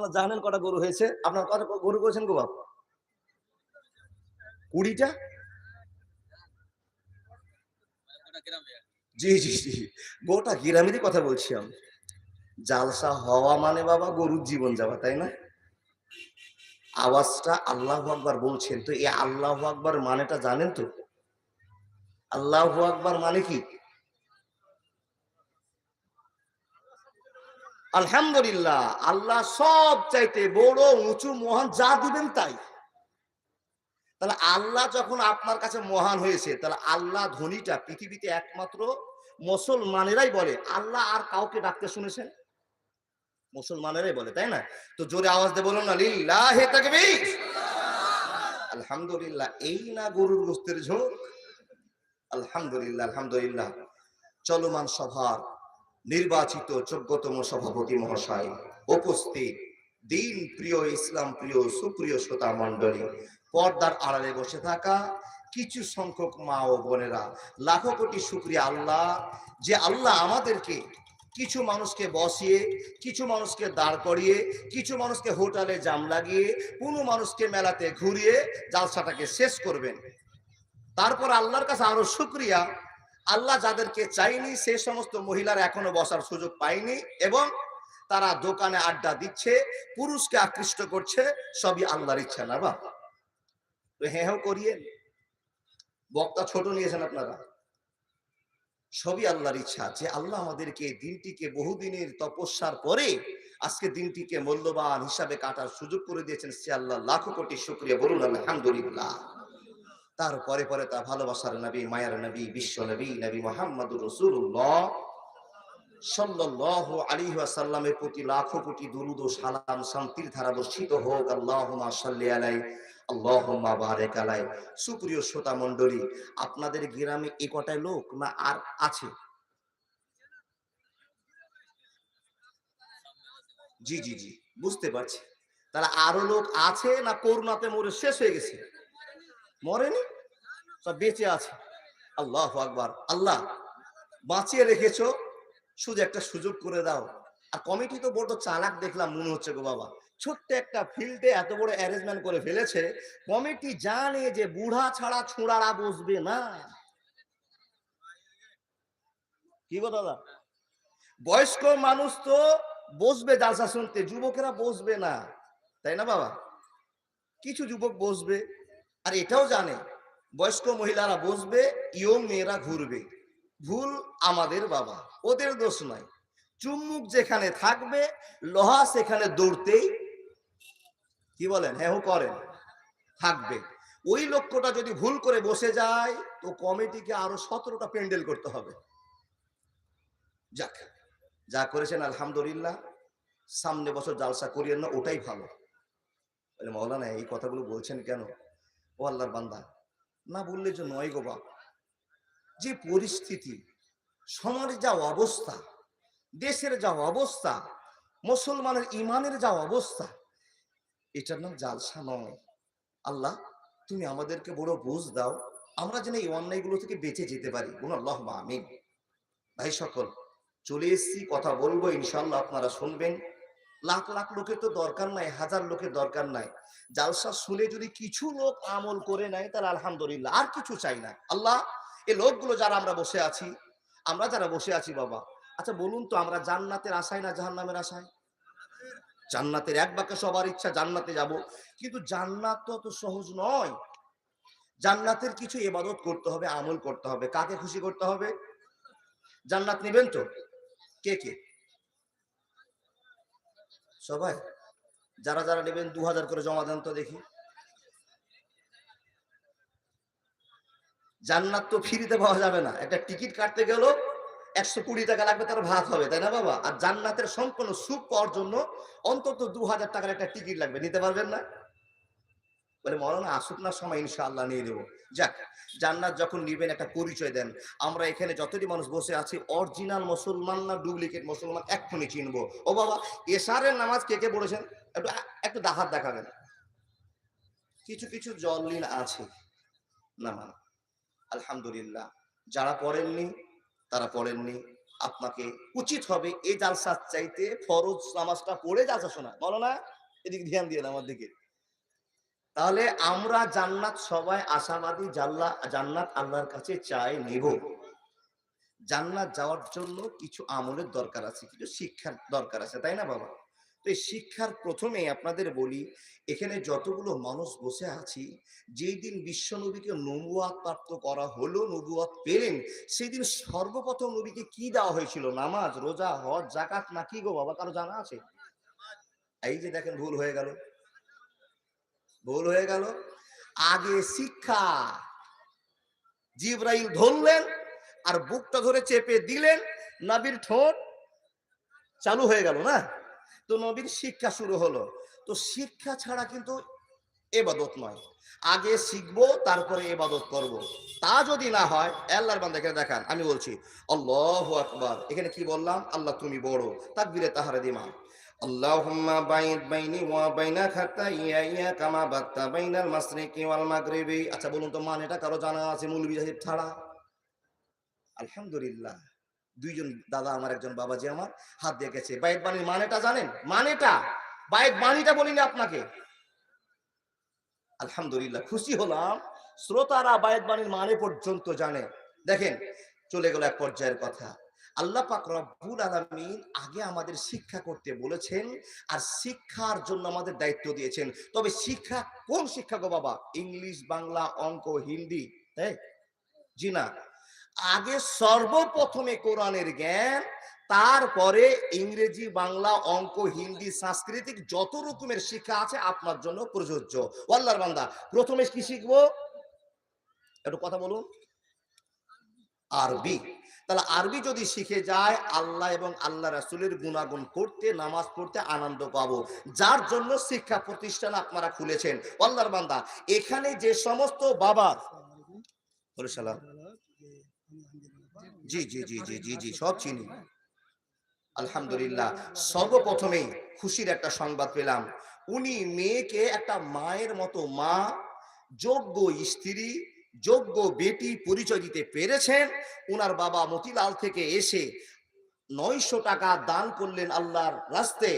আপনারা জানেন কটা গরু হয়েছে। আপনার কটা গরু করেছেন গো বাপ? কুড়িটা? জি জি জি। গোটা গ্রামেরই কথা বলছি আমি। জালসা হওয়া মানে বাবা গরুর জীবন যাওয়া, তাই না? আওয়াজটা আল্লাহ আকবার বলছেন। তো এই আল্লাহ আকবার মানেটা জানেন তো? আল্লাহ আকবার মানে কি? আলহামদুলিল্লাহ, আল্লাহ সব চাইতে বড়, উঁচু, মহান, যা দিবেন তাই। তাহলে আল্লাহ যখন আপনার কাছে মহান হয়েছে, তাহলে আল্লাহ ধ্বনিটা পৃথিবীতে একমাত্র মুসলমানেরাই বলে। আল্লাহ আর কাউকে ডাকতে শুনেছেন? মুসলমানেরাই বলে, তাই না? তো জোরে আওয়াজ দিয়ে বলুন না, লিল্লাহে তাকবীর। আলহামদুলিল্লাহ, এই না গরুর গোস্তের ঝোঁক? আলহামদুলিল্লাহ আলহামদুলিল্লাহ। চলমান সভার নির্বাচিত যোগ্যতম সভাপতি মহাশয় উপস্থিত। দিন প্রিয় ইসলাম প্রিয় সুপ্রিয় শ্রোতা মণ্ডলী, পর্দার আড়ালে বসে থাকা কিছু সংখ্যক মা ও বোনেরা, লাখো কোটি শুক্রিয়া আল্লাহ যে আল্লাহ আমাদেরকে কিছু মানুষকে বসিয়ে, কিছু মানুষকে দাঁড় করিয়ে, কিছু মানুষকে হোটেলে জাম লাগিয়ে, কোনো মানুষকে মেলাতে ঘুরিয়ে জালসাটাকে শেষ করবেন। তারপর আল্লাহর কাছে আরও শুক্রিয়া আল্লাহ যাদেরকে চাইনি সেই সমস্ত মহিলারা এখনও বসার সুযোগ পায়নি এবং তারা দোকানে আড্ডা দিচ্ছে, পুরুষকে আকৃষ্ট করছে, সবই আল্লাহর ইচ্ছা না বা হ্যাঁ হ্যাঁ করিয়ে বক্তা ছোট নিয়েছেন আপনারা। সবই আল্লাহর ইচ্ছা যে আল্লাহ আমাদেরকে দিনটিকে বহুদিনের তপস্যার পরে আজকে দিনটিকে মূল্যবান হিসাবে কাটার সুযোগ করে দিয়েছেন। সে আল্লাহ লাখো কোটি শুক্রিয়া বলুন। আলহামদুলিল্লাহ। তার পরে পরে তা ভালোবাসার নবী, মায়ার নবী, বিশ্ব নবী নবী মোহাম্মদুর রসুল্লাহ প্রতি লাখো শ্রোতা মণ্ডলী, আপনাদের গ্রামে এ কটায় লোক না আর আছে? জি জি জি, বুঝতে পারছি। তাহলে আরও লোক আছে না করোনাতে মরে শেষ হয়ে গেছে? মরেনি? সব বেঁচে আছে। আল্লাহ আকবার। আল্লাহ, বাঁচিয়ে রেখেছো, শুধু একটা সুযোগ করে দাও। আর কমিটি তো বড় চালাক দেখলাম, মনে হচ্ছে গো বাবা। ছোট্ট একটা ফিল্ডে এত বড় অ্যারেঞ্জমেন্ট করে ফেলেছে, কমিটি জানে যে বুড়া ছাড়া ছোঁড়ারা বসবে না। কি গো দাদা? বয়স্ক মানুষ তো বসবে জালসা শুনতে, যুবকেরা বসবে না। তাই না বাবা? কিছু যুবক বসবে, আর এটাও জানে বয়স্ক মহিলারা বসবে ইয়ং মেয়েরা ঘুরবে। ভুল আমাদের বাবা, ওদের দোষ নয় চুম্মুক যেখানে থাকবে, লোহা সেখানে দৌড়তেই কি বলেন? হ্যাঁ করেন, থাকবে। ওই লক্ষ্যটা যদি ভুল করে বসে যায়, তো কমিটিকে আরও সতেরোটা প্যান্ডেল করতে হবে। যাক, যা করেছেন আলহামদুলিল্লাহ, সামনে বছর জালসা করিয়েন না, ওটাই ভালো। মৌলানা, এই কথাগুলো বলছেন কেন? ও আল্লাহর বান্দা না বললে যে নয় গো বাপ। যে পরিস্থিতি, সমাজের যা অবস্থা, দেশের যা অবস্থা, মুসলমানের ইমানের যা অবস্থা, এটার নাম জালসা নয়। আল্লাহ, তুমি আমাদেরকে বড় বুঝ দাও। আমরা যেন এই অন্যায়গুলো থেকে বেঁচে যেতে পারি। বলুন আল্লাহ আমিন। ভাই সকল, চলে এসছি, কথা বলব ইনশাল্লাহ আপনারা শুনবেন। লাখ লাখ লোকের তো দরকার নাই, হাজার লোকের দরকার নাই। জালসা শুনে যদি কিছু লোক আমল করে নেয়, তাহলে আলহামদুলিল্লাহ আর কিছু চাই না। আল্লাহ এই লোকগুলো যারা আমরা বসে আছি, আমরা যারা বসে আছি বাবা আচ্ছা বলুন তো আমরা জান্নাতের আশায় না জাহান্নামের আশায়? জান্নাতের এক বাক্যে সবার ইচ্ছা জান্নাতে যাব, কিন্তু জান্নাত তো অত সহজ নয়। জান্নাতের কিছু এবাদত করতে হবে, আমল করতে হবে। কাকে খুশি করতে হবে? জান্নাত নেবেন তো? কে কে? সবাই, যারা যারা নেবেন দু হাজার করে জমা দেন তো দেখি। জান্নাত তো ফ্রিতে পাওয়া যাবে না। একটা টিকিট কাটতে গেল, একশো কুড়ি টাকা লাগবে, তার ভাত হবে, তাই না বাবা? আর জান্নাতের সম্পূর্ণ সুখ পাওয়ার জন্য অন্তত দু হাজার টাকার একটা টিকিট লাগবে, নিতে পারবেন না? বলে মরনা আসুক না সময়, ইনশাআল্লাহ নিয়ে দেবো যাক, জান্নাত যখন নিবেন, একটা পরিচয় দেন। আমরা এখানে যতটি মানুষ বসে আছি, অরিজিনাল মুসলমান না ডুপ্লিকেট মুসলমান, এক্ষুনি চিনবো। ও বাবা, এশারের নামাজ কে কে পড়েছেন? একটু একটু দাহাত দেখাবেন। কিছু কিছু জলিন আছে। না মানে আলহামদুলিল্লাহ, যারা পড়েননি, তারা পড়েননি। আপনাকে উচিত হবে এই জালসার চাইতে ফরজ নামাজটা পড়ে জালসা শোনা। বলো না এদিকে ধ্যান দিয়ে আমার দিকে। তাহলে আমরা জান্নাত সবাই আশাবাদী জাল্লা, জান্নাত আল্লাহর কাছে চাই নেব। জান্নাত যাওয়ার জন্য কিছু আমলের দরকার আছে, কিছু শিক্ষার দরকার আছে, তাই না বাবা? তো এই শিক্ষার প্রথমে আপনাদের বলি, এখানে যতগুলো মানুষ বসে আছি, যেই দিন বিশ্ব নবীকে নবুয়াত প্রাপ্ত করা হলো, নবুয়াত পেলেন, সেই দিন সর্বপ্রথম নবীকে কি দেওয়া হয়েছিল? নামাজ, রোজা, হজ জাকাত না কি গো বাবা, কারও জানা আছে? এই যে দেখেন ভুল হয়ে গেল। ভুল হয়ে গেল। আগে শিক্ষা। জিব্রাইল ধরলেন আর বুকটা ধরে চেপে দিলেন। নবীর ঠোঁট চালু হয়ে গেল না? তো নবীর শিক্ষা শুরু হলো। তো শিক্ষা ছাড়া কিন্তু এবাদত নয়। আগে শিখব, তারপরে এবাদত করব। তা যদি না হয়, আল্লাহর বান্দা এখানে দেখান, আমি বলছি, আল্লাহ আকবার। এখানে কি বললাম? আল্লাহ তুমি বড়। তাকবিরে তাহারে দিমা। বাইনি ওয়া বাইনা খাতাইয়া কামা বাত্তা বাইনাল মাশরিকি ওয়াল মাগরিবি। আচ্ছা বলুন তো, মানেটা কারও জানা আছে মৌলভী সাহেব ছাড়া? আলহামদুলিল্লাহ। দুইজন দাদা আমার, একজন বাবাজি আমার, হাত দিয়ে গেছে। বাইত বাণীর মানেটা জানেন? মানেটা? বাইত বাণীটা বলিনি আপনাকে? আলহামদুলিল্লাহ, খুশি হলাম। শ্রোতারা বায়ত বাণীর মানে পর্যন্ত জানে। দেখেন, চলে গেল এক পর্যায়ের কথা। আল্লাহ পাক রব্বুল আলামিন আগে আমাদের শিক্ষা করতে বলেছেন আর শিক্ষার জন্য আমাদের দায়িত্ব দিয়েছেন। তবে শিক্ষা কোন শিক্ষা গো বাবা? ইংলিশ, বাংলা, অঙ্ক, হিন্দি তাই জি না। আগে সর্বপ্রথমে কোরআনের জ্ঞান, তারপরে ইংরেজি, বাংলা, অঙ্ক, হিন্দি, সাংস্কৃতিক যত রকমের শিক্ষা আছে আপনার জন্য প্রযোজ্য। আল্লাহর বান্দা, প্রথমে কি শিখব? একটু কথা বলুন। আরবি। তাহলে আরবি যদি শিখে যায়, আল্লাহ এবং আল্লাহ রাসুলের গুণাগুণ করতে নামাজ পড়তে আনন্দ পাবো। যার জন্য শিক্ষা প্রতিষ্ঠান আপনারা খুলেছেন। আল্লাহর বান্দা, এখানে যে সমস্ত বাবা জি জি জি জি জি জি, সব চিনি। আলহামদুলিল্লাহ। সর্বপ্রথমেই খুশির একটা সংবাদ পেলাম। উনি মেয়েকে একটা মায়ের মতো মা, যোগ্য স্ত্রী যোগ্য বেটি পরিচয় দিতে পেরেছেন। উনার বাবা মতিলাল থেকে এসে নয়শো টাকা দান করলেন আল্লাহর রাস্তে।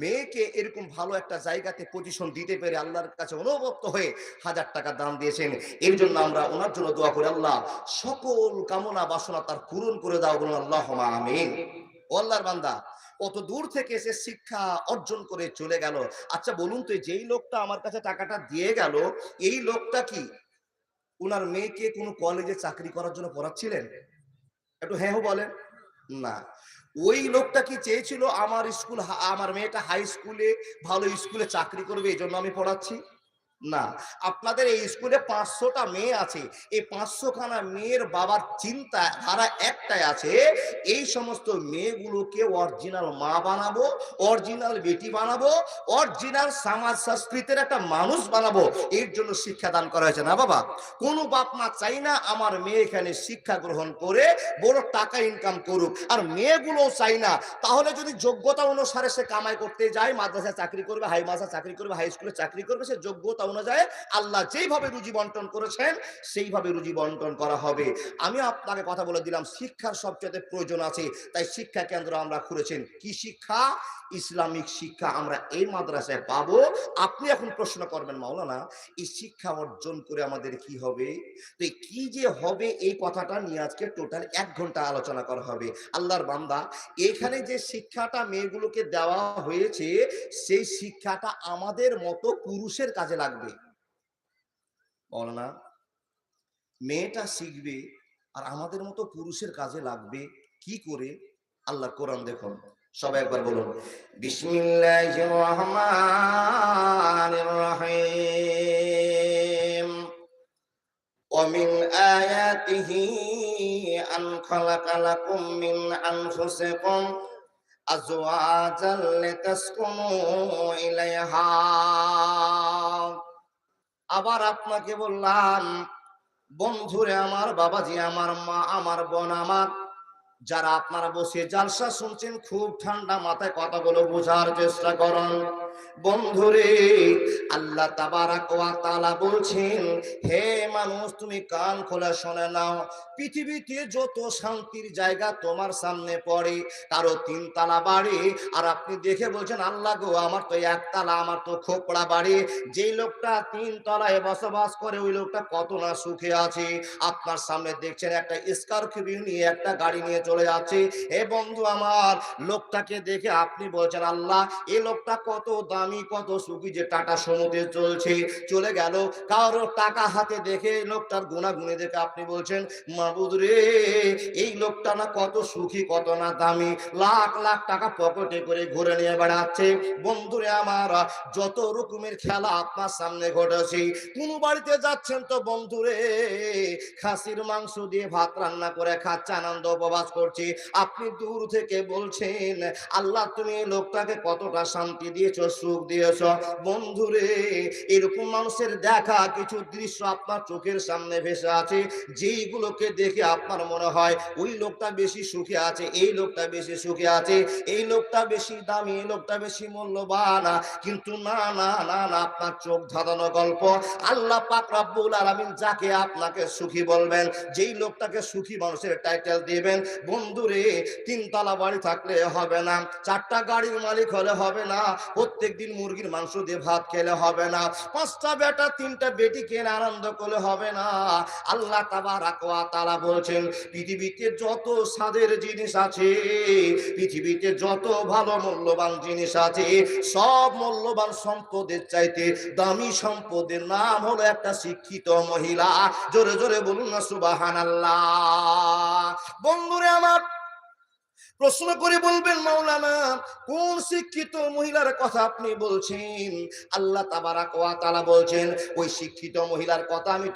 মেয়েকে এরকম ভালো একটা জায়গাতে পজিশন দিতে পেরে আল্লাহর কাছে অনুভক্ত হয়ে হাজার টাকা দান দিয়েছেন। এর জন্য আমরা ওনার জন্য দোয়া করি, আল্লাহ সকল কামনা বাসনা তার পূরণ করে দাও বলুন আল্লাহ আমিন। ও আল্লাহর বান্দা, কত দূর থেকে এসে শিক্ষা অর্জন করে চলে গেল। আচ্ছা বলুন তো, যেই লোকটা আমার কাছে টাকাটা দিয়ে গেল, এই লোকটা কি উনার মেয়েকে কোনো কলেজে চাকরি করার জন্য পড়াচ্ছিলেন? একটু হ্যাঁ বলেন। না। ওই লোকটা কি চেয়েছিল আমার স্কুল, আমার মেয়েটা হাই স্কুলে ভালো স্কুলে চাকরি করবে এই জন্য আমি পড়াচ্ছি? না, আপনাদের এই স্কুলে পাঁচশোটা মেয়ে আছে। এই পাঁচশো খানা মেয়ের বাবার চিন্তা ধারা একটাই আছে, এই সমস্ত মেয়েগুলোকে অরিজিনাল মা বানাবো অরিজিনাল বেটি বানাবো অরিজিনাল সমাজ সংস্কৃতির একটা মানুষ বানাবো। এর জন্য শিক্ষা দান করা হয়েছে। না বাবা, কোনো বাপ মা চাই না আমার মেয়ে এখানে শিক্ষা গ্রহণ করে, বড় টাকা ইনকাম করুক। আর মেয়েগুলো চাই না। তাহলে যদি যোগ্যতা অনুসারে সে কামাই করতে যায়, মাদ্রাসায় চাকরি করবে, হাই মাদ্রাসা চাকরি করবে হাই স্কুলে চাকরি করবে, সে যোগ্যতা অনুযায়ী আল্লাহ যেইভাবে রুজি বন্টন করেছেন, সেইভাবে রুজি বন্টন করা হবে। আমি আপনাকে কথা বলে দিলাম, শিক্ষার সবচেয়ে প্রয়োজন আছে। তাই শিক্ষা কেন্দ্র আমরা খুলেছেন। কি শিক্ষা? ইসলামিক শিক্ষা আমরা এই মাদ্রাসায় পাবো। আপনি এখন প্রশ্ন করবেন, মাওলানা, এই শিক্ষা অর্জন করে আমাদের কি হবে? তো কি যে হবে, এই কথাটা নিয়ে আজকে টোটাল এক ঘণ্টা আলোচনা করা হবে। আল্লাহর বান্দা, এখানে যে শিক্ষাটা মেয়েগুলোকে দেওয়া হয়েছে, সেই শিক্ষাটা আমাদের মতো পুরুষের কাজে লাগবে। মাওলানা মেয়েটা শিখবে আর আমাদের মতো পুরুষের কাজে লাগবে কি করে আল্লাহ কোরআন দেখুন সবাই একবার বলুন বিসমিল্লাহির রহমানির রহিম ومن آياته أن خلق لكم من أنفسكم أزواجا لتسكنوا إليها আবার আপনাকে বললাম, বন্ধুরে আমার বাবাজি, আমার মা, আমার বোন, আমার যারা আপনারা বসে, জালসা শুনছেন, খুব ঠান্ডা মাথায় কথাগুলো বোঝার চেষ্টা করুন। বন্ধুরে আল্লাহ তাবারাক ওয়া তাআলা বলছেন, হে মানুষ, তুমি কান খোলা শুনে নাও। পৃথিবীতে যত শান্তির জায়গা তোমার সামনে পড়ে কারও তিন তালা বাড়ি। আর আপনি দেখে বলছেন, আল্লাহ গো, আমার তো একতলা আমার তো খোপড়া বাড়ি। যেই লোকটা তিন তলায় বসবাস করে, ওই লোকটা কত না সুখে আছে। আপনার সামনে দেখছেন, একটা স্করপিও নিয়ে, একটা গাড়ি নিয়ে চলে যাচ্ছে। এ বন্ধু আমার, লোকটাকে দেখে আপনি বলছেন, আল্লাহ, এ লোকটা কত দামি কত সুখী যে টাটা সমুদ্রে চলছে, চলে গেল। কারও টাকা হাতে দেখে লোকটার গুণাগুণে দেখে আপনি বলছেন, মাবুদ রে, এই লোকটা না কত সুখী, কত না দামি। লাখ লাখ টাকা পকেটে করে ঘুরে নিয়ে বেড়াচ্ছে। বন্ধুরে আমার, যত রকমের খেলা আপনার সামনে ঘটেছে, কোন বাড়িতে যাচ্ছেন তো বন্ধুরে, খাসির মাংস দিয়ে ভাত রান্না করে খাচ্ছে, আনন্দ উপবাস করছে। আপনি দূর থেকে বলছেন, আল্লাহ তুমি লোকটাকে কতটা শান্তি দিয়েছ সুখ দিয়েছ। বন্ধুরে, এরকম মানুষের দেখা কিছু দৃশ্য আপনার চোখের সামনে ভেসে আছে, যেইগুলোকে দেখে আপনার মনে হয়, ওই লোকটা বেশি সুখে আছে, এই লোকটা বেশি সুখে আছে, এই লোকটা বেশি দামি, এই লোকটা বেশি মূল্যবান। কিন্তু না না না না, আপনার চোখ ধাঁধানো গল্প। আল্লাহ পাক রব্বুল আলামিন যাকে আপনাকে সুখী বলবেন, যেই লোকটাকে সুখী মানুষের টাইটেল দিবেন, বন্ধুরে, তিনতলা বাড়ি থাকলে হবে না, চারটা গাড়ির মালিক হলে হবে না, প্রত্যেক দিন মুরগির মাংস দিয়ে ভাত খেলে হবে না। পাঁচটা বেটা তিনটা বেটি কেনে আনন্দ করলে হবে না। আল্লাহ তাআলা বলছেন, পৃথিবীতে যত স্বাদের জিনিস আছে, পৃথিবীতে যত ভালো মূল্যবান জিনিস আছে, সব মূল্যবান সম্পদের চাইতে দামি সম্পদের নাম হলো একটা শিক্ষিত মহিলা। জোরে জোরে বলুন না সুবহানাল্লাহ। বন্ধুরে আমার প্রশ্ন করে বলবেন, মাওলানা, কোন শিক্ষিত মহিলার কথা আপনি বলছেন? আল্লাহ তাবারাক ওয়া তাআলা বলছেন, ওই শিক্ষিত মহিলার কথা আমি